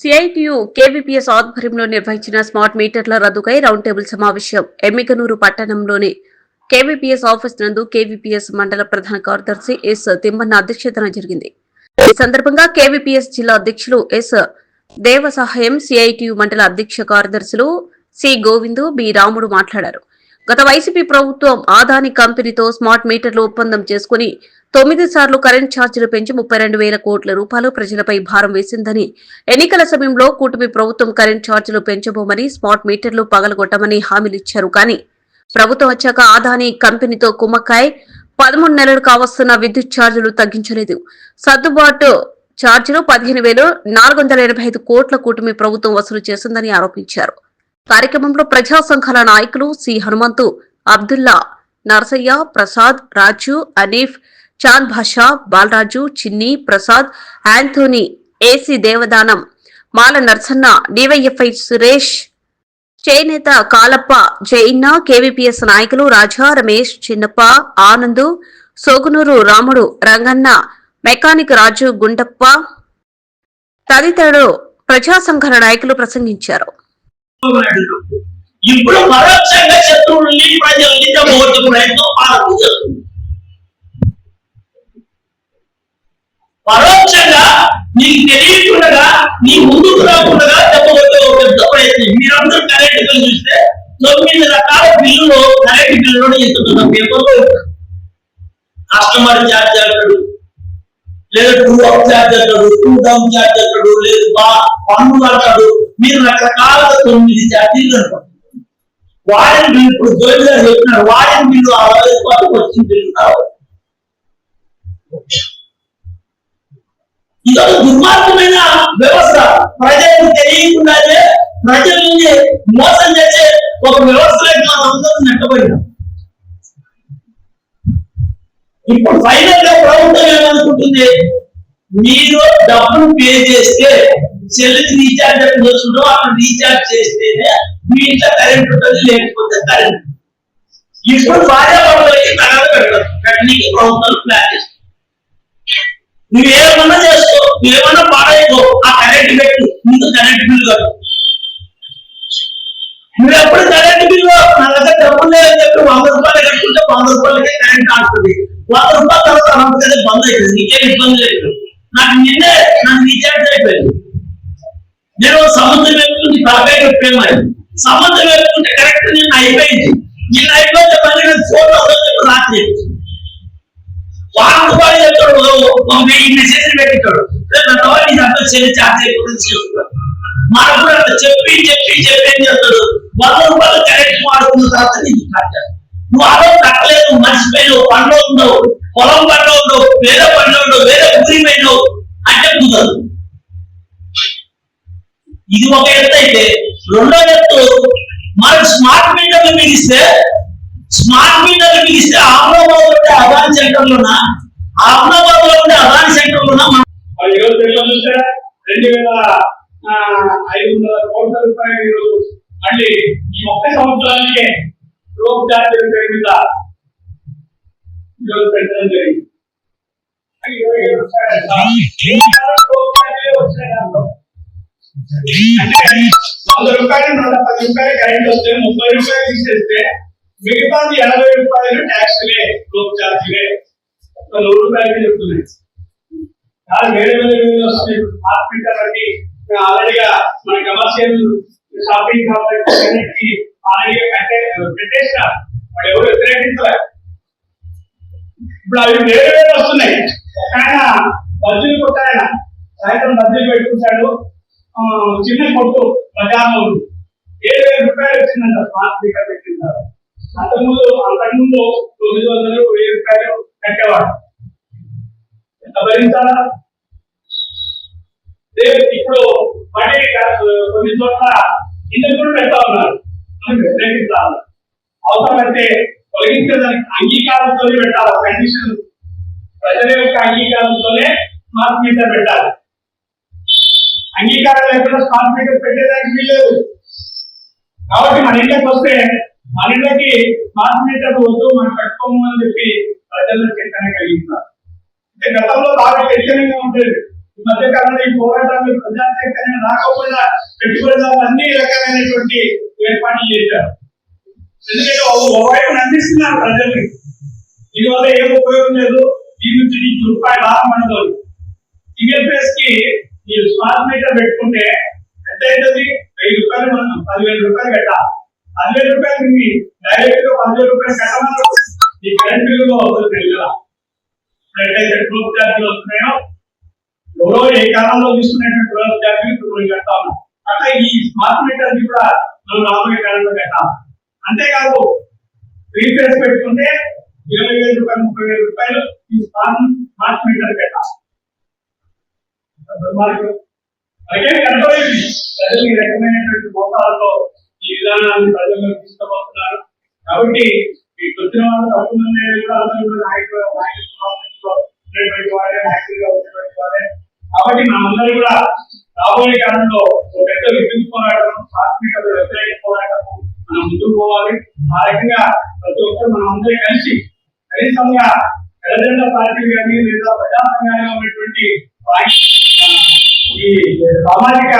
CITU KVPS ఆధ్వర్యంలో నిర్వహించిన smart మీటర్ల రద్దుకై రౌండ్ టేబుల్ సమావేశం. ఎమ్మికనూరు పట్టణంలోని కేవీపీఎస్ ఆఫీస్ నందు కేవీపీఎస్ మండల ప్రధాన కార్యదర్శి ఎస్ తిమ్మన్న అధ్యక్షతన జరిగింది. ఈ సందర్భంగా కేవీపీఎస్ జిల్లా అధ్యక్షులు ఎస్ దేవసహాయం సిఐటియు మండల అధ్యక్ష కార్యదర్శులు సి గోవిందు బి రాముడు మాట్లాడారు. గత వైసీపీ ప్రభుత్వం ఆదాని కంపెనీతో స్మార్ట్ మీటర్లు ఒప్పందం చేసుకుని తొమ్మిది సార్లు కరెంట్ ఛార్జీలు పెంచి ముప్పై రెండు వేల కోట్ల రూపాయలు ప్రజలపై భారం వేసిందని ఎన్నికల సమయంలో కూటమి ప్రభుత్వం కరెంట్ ఛార్జీలు పెంచబోమని స్మార్ట్ మీటర్లు పగలగొట్టమని హామీలిచ్చారు. కానీ ప్రభుత్వం వచ్చాక ఆదాని కంపెనీతో కుమ్మక్కాయ్ పదమూడు నెలలు కావస్తున్న విద్యుత్ ఛార్జీలు తగ్గించలేదు. సర్దుబాటు ఛార్జీలు పదిహేను వేలు నాలుగు వందల ఎనభై ఐదు కోట్ల కూటమి ప్రభుత్వం వసూలు చేసిందని ఆరోపించారు. కార్యక్రమంలో ప్రజా సంఘాల నాయకులు C Hanumanthu Abdulla Narasayya Prasad Raju Aneef Chand Basha Balaraju Chinni Prasad Anthony A C Devadanam Mala Narsanna DYFI Suresh చేనేత కాలప్ప జైన్న కేవీపీఎస్ నాయకులు రాజా రమేష్ చిన్నప్ప ఆనందు సోగునూరు రాముడు రంగన్న మెకానిక్ రాజు గుండప్ప తదితరులు ప్రజా సంఘాల నాయకులు ప్రసంగించారు. ఇప్పుడు పరోక్షంగా శత్రువుల్ని ప్రజల్ని దెబ్బకొట్టే ప్రయత్నం పాలకులు చేస్తుంది పరోక్షంగా నీకు తెలియకుండా నీ ముందుకు రాకుండా దెబ్బకొట్టే ఒక పెద్ద ప్రయత్నం. మీరందరూ కరెంట్ బిల్లు చూస్తే తొమ్మిది రకాల బిల్లులు కరెంట్ బిల్లులో ఎత్తుతున్న పేపర్లో కస్టమర్ ఛార్జ్ అంటాడు లేదా టూ అప్ ఛార్జ్ అంటాడు టూ డౌన్ ఛార్జ్ అంటాడు లేదు బా పన్నులు అంటాడు మీరు రకరకాల తొమ్మిది ఛార్జీలు అనుకోండి వాడిన బిల్లు ఇప్పుడు జోయి గారు చెప్పినారు వాడిన బిల్లు ఆ రోజు పాటు వచ్చిన బిల్లు రావాలి ఇదొక దుర్మార్గమైన వ్యవస్థ. ప్రజలకు తెలియకుండానే ప్రజల్ని మోసం చేసే ఒక వ్యవస్థ మనం అందరం నెట్టబడినాం. ఇప్పుడు ఫైనల్గా ప్రభుత్వం ఏమనుకుంటుంది? మీరు డబ్బులు పే చేస్తే సెల్కి రీఛార్జ్ ఎప్పుడు వస్తుందో అక్కడ రీఛార్జ్ చేస్తేనే మీ ఇంట్లో కరెంట్ ఉంటుంది లేకపోతే కరెంట్. ఇప్పుడు భార్య భర్తలకి పెట్టదు పెట్టడానికి ప్రభుత్వాలు ప్లాన్ చేస్తుంది నువ్వేమన్నా చేసుకో నువ్వేమన్నా పాడైపో ఆ కరెంట్ పెట్టు ముందు కరెంట్ బిల్ కట్టు. నువ్వు ఎప్పుడు కరెంట్ బిల్లు నా దగ్గర డబ్బులు లేదని చెప్పి వంద రూపాయలు కట్టుకుంటే వంద రూపాయలకే కరెంట్ ఆడుతుంది వంద రూపాయల తర్వాత అనంతగా బంద్ అవుతుంది నీకేం ఇబ్బంది లేదు. నాకు నిన్నే నాకు రీఛార్జ్ అయిపోయింది. నేను సముద్రం వెళ్తుంది బాబాయ్ ప్రేమ సముద్రం వెళ్తుంటే కరెక్ట్ నిన్న అయిపోయింది. నిన్న అయిపోతే మళ్ళీ నేను ఫోన్ రాత్రి వారం రూపాయలు చెప్తాడు ఒక వెయ్యి మెసేజ్ పెట్టాడు రేపు చెల్లి ఛార్జ్ అయిపోతుంది చేస్తున్నాడు కూడా అట్లా చెప్పి చెప్పి చెప్పి ఏం చేస్తాడు? వంద రూపాయలు కరెక్ట్ వాడుకున్న తర్వాత నీకు కట్టాడు నువ్వు అదో కట్టలేదు మర్చిపోయినావు పండ్లో ఉండవు పొలం పండ్లో ఉండవు వేరే పండ్లో ఉండవు వేరే ఊరి పోయినావు అంటే కుదరదు. ఇది ఒక ఎత్తు అయితే రెండో ఎత్తు మనకు స్మార్ట్ మీటర్లు మిగిస్తే స్మార్ట్ మీటర్లు మిగిస్తే అహ్మదాబాద్ ఉండే అదాని సెంటర్ లోన అహ్మదాబాద్లో ఉండే అదాని సెంటర్ లోన మనం రెండు వేల ఐదు వందల కోట్ల రూపాయలు మళ్ళీ ఈ ఒక్క సంవత్సరానికి రోప్ ఛార్జీల పేరు మీద ఈరోజు పెట్టడం జరిగింది. అంటే వంద రూపాయలు నూట పది రూపాయలు కరెంట్ వస్తే ముప్పై రూపాయలు తీసేస్తే మిగతాది ఎనభై రూపాయలు ట్యాక్స్లే రోప్ ఛార్జీలే. ఒక నూరు రూపాయలకి చెప్తున్నాయి. వేరే వేరే వేరే వస్తున్నాయి. స్మార్ట్ మీటర్ అని ఆల్రెడీగా మన కమర్షియల్ షాపింగ్ కాంప్లెక్స్ అన్నిటికీ ఆల్రెడీగా కట్టే పెట్టేసినారు వాళ్ళు ఎవరు వ్యతిరేకించలేదు ఇప్పుడు అవి వేరే వేరే వస్తున్నాయి. ఒక ఆయన బజ్జీలు కొట్టాయన. సాయంత్రం బజ్జీలు పెట్టుకుంటాడు. చిన్న కొట్టు బజార్లో ఏడు వేల రూపాయలు వచ్చిందంట స్మార్ట్ మీటర్ పెట్టింటారు అంతకుముందు అంతకుముందు తొమ్మిది వందలు వెయ్యి రూపాయలు కట్టేవాడు ఎంత భరించాలా? ఇప్పుడు మళ్ళీ కొన్ని చోట్ల ఇందుకు కూడా పెడతా ఉన్నారు. మనం వ్యతిరేకించాలి అవసరమైతే తొలగించేదానికి అంగీకారంతో పెట్టాలి కండిషన్? ప్రజల యొక్క అంగీకారంతోనే స్మార్ట్ మీటర్ పెట్టాలి. అంగీకారం లేకుండా స్మార్ట్ మీటర్ పెట్టేదానికి వీల్లేదు. కాబట్టి మన ఇంట్లోకి వస్తే మన ఇంట్లోకి స్మార్ట్ మీటర్ వద్దు మనం పెట్టుకోము అని చెప్పి ప్రజల్లో చైతన్యం కలిగిస్తారు. అంటే గతంలో బాగా చైతన్యంగా ఉండేది. ఈ మధ్య కాలంలో ఈ పోరాటాలు ప్రజాశక్తి రాకపోయినా పెట్టుబడిదారులు అన్ని రకమైనటువంటి ఏర్పాట్లు చేశారు. ఎందుకంటే ఒక- ఒకవైపు నమ్మిస్తున్నారు ప్రజల్ని. దీనివల్ల ఏం ఉపయోగం లేదు? దీని నుంచి నీకు రూపాయలు లాభం ఉండదు ఫేస్కి మీరు స్మార్ట్ మీటర్ పెట్టుకుంటే ఎంత అవుతుంది? వెయ్యి రూపాయలు మనం పదివేల రూపాయలు కట్టాలి. పదివేల రూపాయలు మీ డైరెక్ట్గా పదివేల రూపాయలు కట్టమన్నారు ఈ కరెంట్ బిల్లు అవుతుంది కదా ఎట్లయితే గ్రూప్ ఛార్జీలు వస్తున్నాయో? ఎవరో ఏ కాలంలో తీసుకునేటువంటి గ్రూప్ ఛార్జీలు ఇప్పుడు మనం కడతా ఉన్నాం. అట్లా ఈ స్మార్ట్ మీటర్ని కూడా మనం రాబోయే కాలంలో పెట్టాలి అంతేకాదు త్రీ ఫేస్ పెట్టుకుంటే ఇరవై వేల రూపాయలు ముప్పై వేల రూపాయలు ఈ స్మార్ట్ స్మార్ట్ మీటర్ పెట్టాలి అలాగే కనపడింది ప్రజలు ఈ రకమైనటువంటి మోసాలతో ఈ విధానాన్ని ప్రజలకు తీసుకుపోతున్నారు. కాబట్టి ఈ వచ్చిన వాళ్ళు తప్పులు కూడా అందరూ నాయకులు నాయకులు ఉన్నటువంటి వారే ఉన్నటువంటి వారే. కాబట్టి మనమందరూ కూడా రాబోయే కాలంలో ఒక పెద్ద విద్యుత్ పోరాటం ఆత్మిక వ్యతిరేక పోరాటం మనం ముందుకు పోవాలి. ఆ రకంగా ప్రతి ఒక్కరు మనం అందరూ కలిసి కనీసంగా ఎర్రజెండా పార్టీ కానీ లేదా ప్రజా సంఘాలుగా ఉన్నటువంటి ఈ సామాజిక